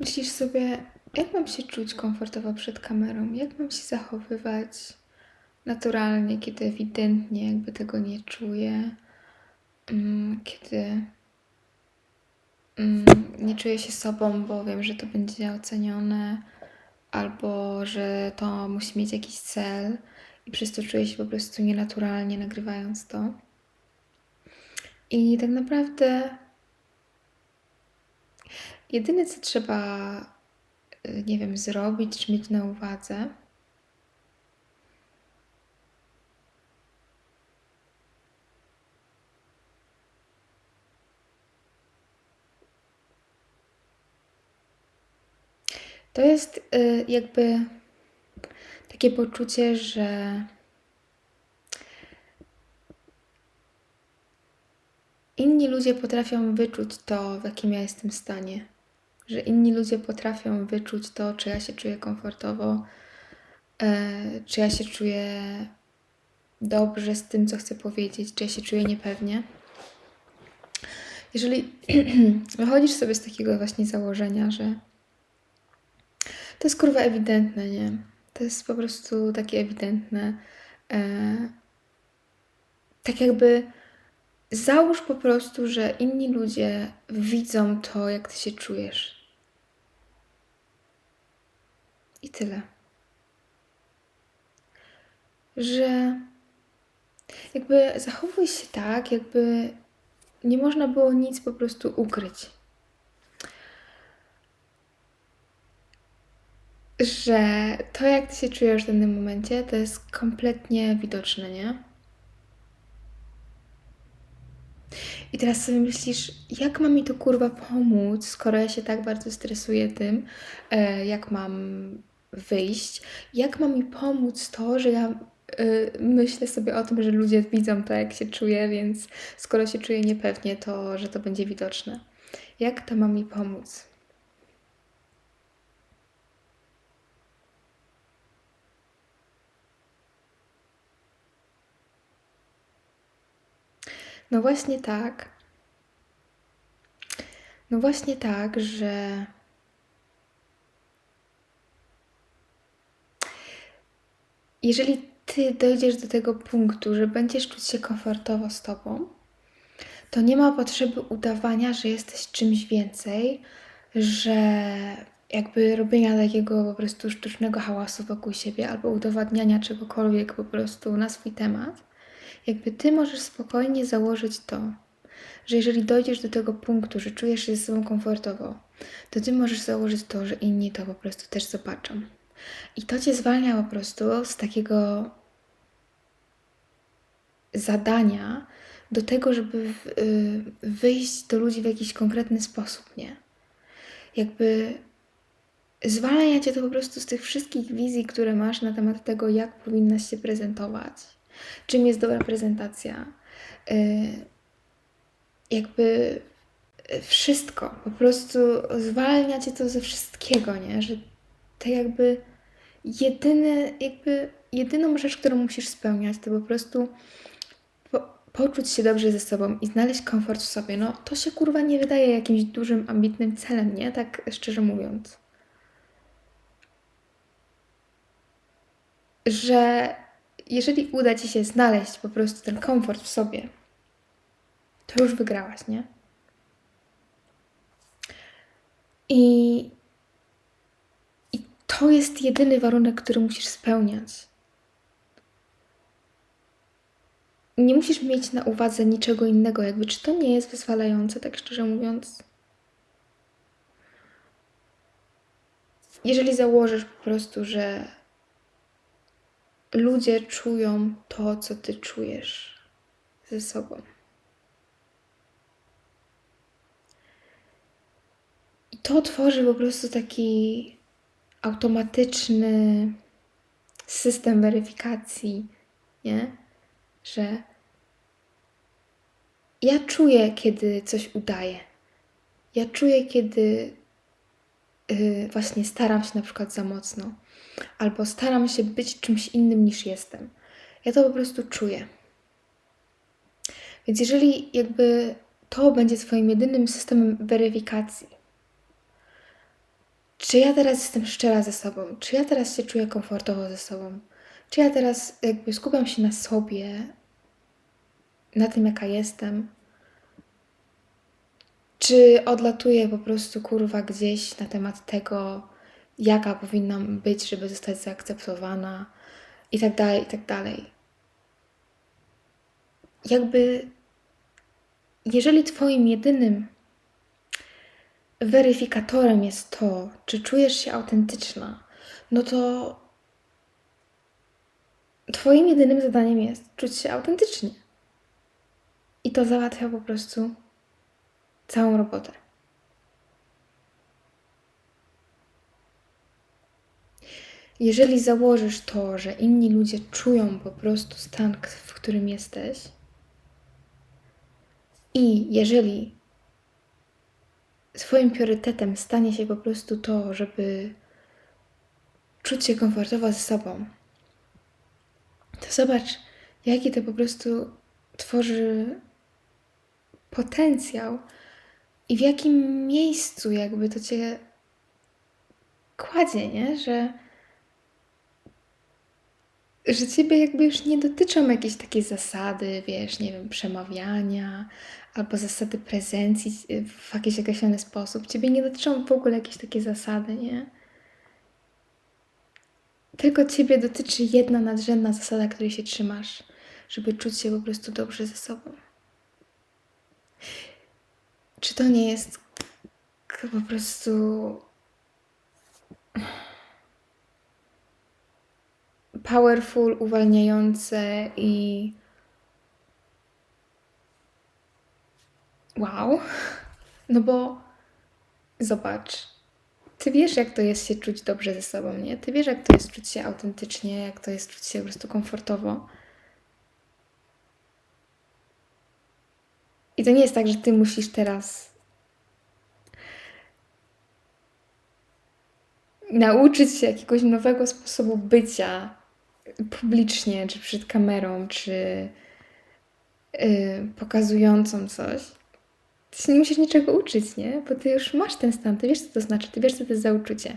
Myślisz sobie, jak mam się czuć komfortowo przed kamerą? Jak mam się zachowywać naturalnie, kiedy ewidentnie jakby tego nie czuję? Mm, Kiedy mm, nie czuję się sobą, bo wiem, że to będzie ocenione, albo że to musi mieć jakiś cel i przez to czuję się po prostu nienaturalnie nagrywając to. I tak naprawdę jedyne, co trzeba, y, nie wiem, zrobić czy mieć na uwadze, to jest y, jakby takie poczucie, że inni ludzie potrafią wyczuć to, w jakim ja jestem stanie. Że inni ludzie potrafią wyczuć to, czy ja się czuję komfortowo, e, czy ja się czuję dobrze z tym, co chcę powiedzieć, czy ja się czuję niepewnie. Jeżeli wychodzisz sobie z takiego właśnie założenia, że to jest kurwa ewidentne, nie? To jest po prostu takie ewidentne. E, tak jakby załóż po prostu, że inni ludzie widzą to, jak ty się czujesz. I tyle. Że jakby zachowuj się tak, jakby nie można było nic po prostu ukryć. Że to, jak ty się czujesz w danym momencie, to jest kompletnie widoczne, nie? I teraz sobie myślisz, jak ma mi to kurwa pomóc, skoro ja się tak bardzo stresuję tym, e, jak mam wyjść, jak ma mi pomóc to, że ja e, myślę sobie o tym, że ludzie widzą to, jak się czuję, więc skoro się czuję niepewnie, to że to będzie widoczne. Jak to ma mi pomóc? No właśnie tak. No właśnie tak, że jeżeli ty dojdziesz do tego punktu, że będziesz czuć się komfortowo z tobą, to nie ma potrzeby udawania, że jesteś czymś więcej, że jakby robienia takiego po prostu sztucznego hałasu wokół siebie albo udowadniania czegokolwiek po prostu na swój temat. Jakby ty możesz spokojnie założyć to, że jeżeli dojdziesz do tego punktu, że czujesz się ze sobą komfortowo, to ty możesz założyć to, że inni to po prostu też zobaczą. I to cię zwalnia po prostu z takiego zadania do tego, żeby y, wyjść do ludzi w jakiś konkretny sposób, nie? Jakby zwalnia cię to po prostu z tych wszystkich wizji, które masz na temat tego, jak powinnaś się prezentować, czym jest dobra prezentacja. Y, jakby wszystko, po prostu zwalnia cię to ze wszystkiego, nie? Że to jakby jedyny, jakby jedyną rzecz, którą musisz spełniać, to po prostu po, poczuć się dobrze ze sobą i znaleźć komfort w sobie. No to się kurwa nie wydaje jakimś dużym, ambitnym celem, nie? Tak szczerze mówiąc. Że jeżeli uda ci się znaleźć po prostu ten komfort w sobie, to już wygrałaś, nie? I, I to jest jedyny warunek, który musisz spełniać. Nie musisz mieć na uwadze niczego innego, jakby czy to nie jest wyzwalające, tak szczerze mówiąc. Jeżeli założysz po prostu, że ludzie czują to, co ty czujesz ze sobą. I to tworzy po prostu taki automatyczny system weryfikacji, nie? Że ja czuję, kiedy coś udaję. Ja czuję, kiedy yy, właśnie staram się na przykład za mocno, albo staram się być czymś innym niż jestem. Ja to po prostu czuję. Więc jeżeli jakby to będzie Twoim jedynym systemem weryfikacji, czy ja teraz jestem szczera ze sobą? Czy ja teraz się czuję komfortowo ze sobą? Czy ja teraz jakby skupiam się na sobie, na tym, jaka jestem? Czy odlatuję po prostu kurwa gdzieś na temat tego, jaka powinnam być, żeby zostać zaakceptowana i tak dalej, i tak dalej. Jakby, jeżeli Twoim jedynym weryfikatorem jest to, czy czujesz się autentyczna, no to Twoim jedynym zadaniem jest czuć się autentycznie. I to załatwia po prostu całą robotę. Jeżeli założysz to, że inni ludzie czują po prostu stan, w którym jesteś, i jeżeli Twoim priorytetem stanie się po prostu to, żeby czuć się komfortowo ze sobą, to zobacz, jaki to po prostu tworzy potencjał i w jakim miejscu jakby to cię kładzie, nie? Że, że ciebie jakby już nie dotyczą jakieś takie zasady, wiesz, nie wiem, przemawiania albo zasady prezencji w jakiś określony sposób. Ciebie nie dotyczą w ogóle jakieś takie zasady, nie? Tylko ciebie dotyczy jedna nadrzędna zasada, której się trzymasz, żeby czuć się po prostu dobrze ze sobą. Czy to nie jest po prostu powerful, uwalniające i wow? No bo zobacz, ty wiesz, jak to jest się czuć dobrze ze sobą, nie? Ty wiesz, jak to jest czuć się autentycznie, jak to jest czuć się po prostu komfortowo. I to nie jest tak, że ty musisz teraz nauczyć się jakiegoś nowego sposobu bycia publicznie, czy przed kamerą, czy yy, pokazującą coś. Ty się nie musisz niczego uczyć, nie? Bo ty już masz ten stan, ty wiesz, co to znaczy, ty wiesz, co to jest za uczucie.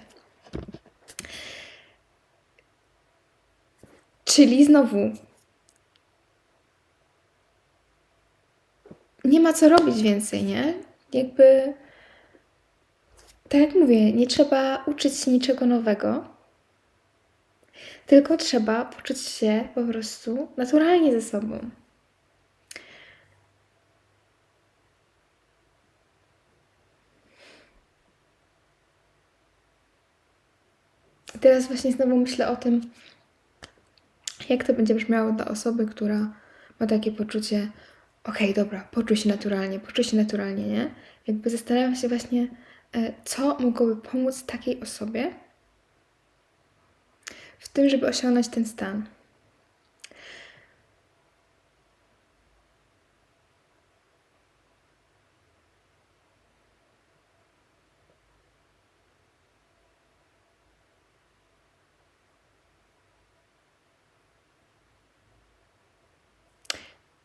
Czyli znowu nie ma co robić więcej, nie? Jakby, tak jak mówię, nie trzeba uczyć się niczego nowego, tylko trzeba poczuć się po prostu naturalnie ze sobą. Teraz właśnie znowu myślę o tym, jak to będzie brzmiało dla osoby, która ma takie poczucie, okej, okay, dobra, poczuj się naturalnie, poczuj się naturalnie, nie? Jakby zastanawiam się właśnie, e, co mogłoby pomóc takiej osobie w tym, żeby osiągnąć ten stan.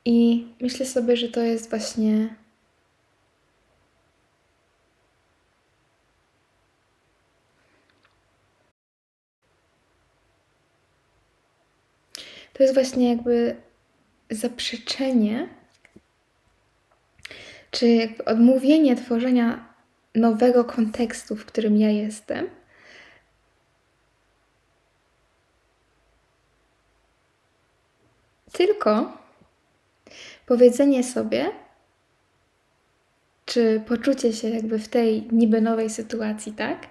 I myślę sobie, że to jest właśnie to jest właśnie jakby zaprzeczenie, czy jakby odmówienie tworzenia nowego kontekstu, w którym ja jestem. Tylko powiedzenie sobie, czy poczucie się jakby w tej niby nowej sytuacji, tak?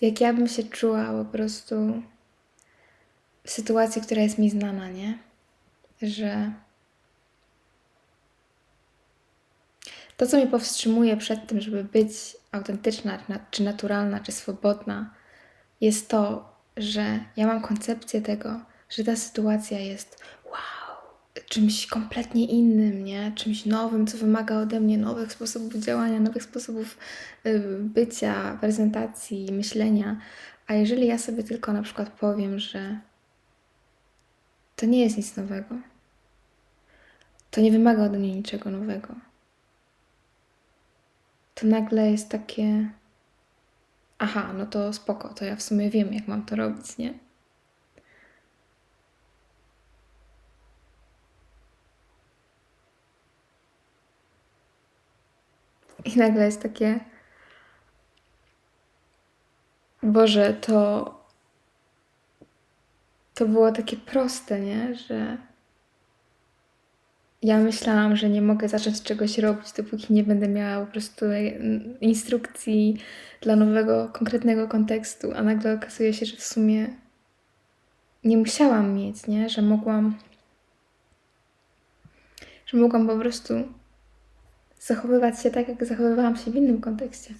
Jak ja bym się czuła po prostu sytuacji, która jest mi znana, nie? Że to, co mnie powstrzymuje przed tym, żeby być autentyczna, czy naturalna, czy swobodna, jest to, że ja mam koncepcję tego, że ta sytuacja jest czymś kompletnie innym, nie? Czymś nowym, co wymaga ode mnie nowych sposobów działania, nowych sposobów y, bycia, prezentacji, myślenia. A jeżeli ja sobie tylko na przykład powiem, że to nie jest nic nowego, to nie wymaga ode mnie niczego nowego, to nagle jest takie aha, no to spoko, to ja w sumie wiem, jak mam to robić, nie? I nagle jest takie. Boże, to. To było takie proste, nie? Że. Ja myślałam, że nie mogę zacząć czegoś robić, dopóki nie będę miała po prostu instrukcji dla nowego, konkretnego kontekstu, a nagle okazuje się, że w sumie nie musiałam mieć, nie? Że mogłam. Że mogłam po prostu zachowywać się tak, jak zachowywałam się w innym kontekście.